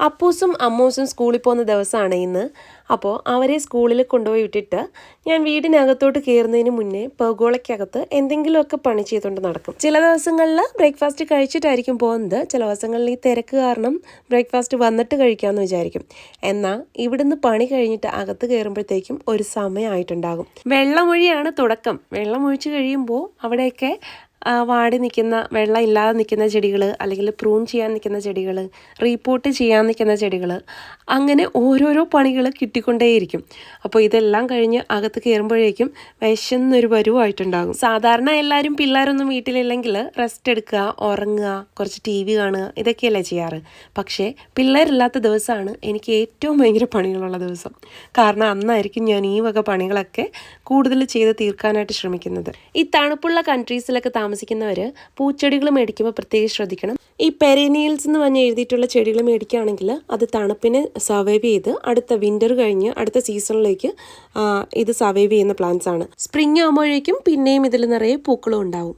അപ്പൂസും അമ്മൂസും സ്കൂളിൽ പോകുന്ന ദിവസമാണ് ഇന്ന്. അപ്പോൾ അവരെ സ്കൂളിൽ കൊണ്ടുപോയി വിട്ടിട്ട് ഞാൻ വീടിനകത്തോട്ട് കയറുന്നതിന് മുന്നേ പെഗോളയ്ക്കകത്ത് എന്തെങ്കിലുമൊക്കെ പണി ചെയ്തുകൊണ്ട് നടക്കും. ചില ദിവസങ്ങളിൽ ബ്രേക്ക്ഫാസ്റ്റ് കഴിച്ചിട്ടായിരിക്കും പോകുന്നത്. ചില ദിവസങ്ങളിൽ ഈ തിരക്ക് കാരണം ബ്രേക്ക്ഫാസ്റ്റ് വന്നിട്ട് കഴിക്കാമെന്ന് വിചാരിക്കും. എന്നാൽ ഇവിടുന്ന് പണി കഴിഞ്ഞിട്ട് അകത്ത് കയറുമ്പോഴത്തേക്കും ഒരു സമയമായിട്ടുണ്ടാകും. വെള്ളമൊഴിയാണ് തുടക്കം. വെള്ളമൊഴിച്ച് കഴിയുമ്പോൾ അവിടെയൊക്കെ വാടി നിൽക്കുന്ന വെള്ളം ഇല്ലാതെ നിൽക്കുന്ന ചെടികൾ അല്ലെങ്കിൽ പ്രൂൺ ചെയ്യാൻ നിൽക്കുന്ന ചെടികൾ റീപ്പോർട്ട് ചെയ്യാൻ നിൽക്കുന്ന ചെടികൾ അങ്ങനെ ഓരോരോ പണികൾ കിട്ടിക്കൊണ്ടേയിരിക്കും. അപ്പോൾ ഇതെല്ലാം കഴിഞ്ഞ് അകത്ത് കയറുമ്പോഴേക്കും വിശന്നൊരു പരുവായിട്ടുണ്ടാകും. സാധാരണ എല്ലാവരും പിള്ളേരൊന്നും വീട്ടിലില്ലെങ്കിൽ റെസ്റ്റ് എടുക്കുക ഉറങ്ങുക കുറച്ച് ടി വി കാണുക ഇതൊക്കെയല്ലേ ചെയ്യാറ്. പക്ഷേ പിള്ളേരില്ലാത്ത ദിവസമാണ് എനിക്ക് ഏറ്റവും ഭയങ്കര പണികളുള്ള ദിവസം. കാരണം അന്നായിരിക്കും ഞാൻ ഈ വക പണികളൊക്കെ കൂടുതൽ ചെയ്ത് തീർക്കാനായിട്ട് ശ്രമിക്കുന്നത്. ഈ തണുപ്പുള്ള കൺട്രീസിലൊക്കെ താമസിക്കുന്നവർ പൂച്ചെടികൾ മേടിക്കുമ്പോൾ പ്രത്യേകം ശ്രദ്ധിക്കണം. ഈ പെരേനിയൽസ് എന്ന് പറഞ്ഞ് എഴുതിയിട്ടുള്ള ചെടികൾ മേടിക്കുകയാണെങ്കിൽ അത് തണുപ്പിനെ സർവൈവ് ചെയ്ത് അടുത്ത വിന്റർ കഴിഞ്ഞ് അടുത്ത സീസണിലേക്ക് ഇത് സർവൈവ് ചെയ്യുന്ന പ്ലാന്റ്സ് ആണ്. സ്പ്രിങ് ആകുമ്പോഴേക്കും പിന്നെയും ഇതിൽ നിറയെ പൂക്കളും ഉണ്ടാവും.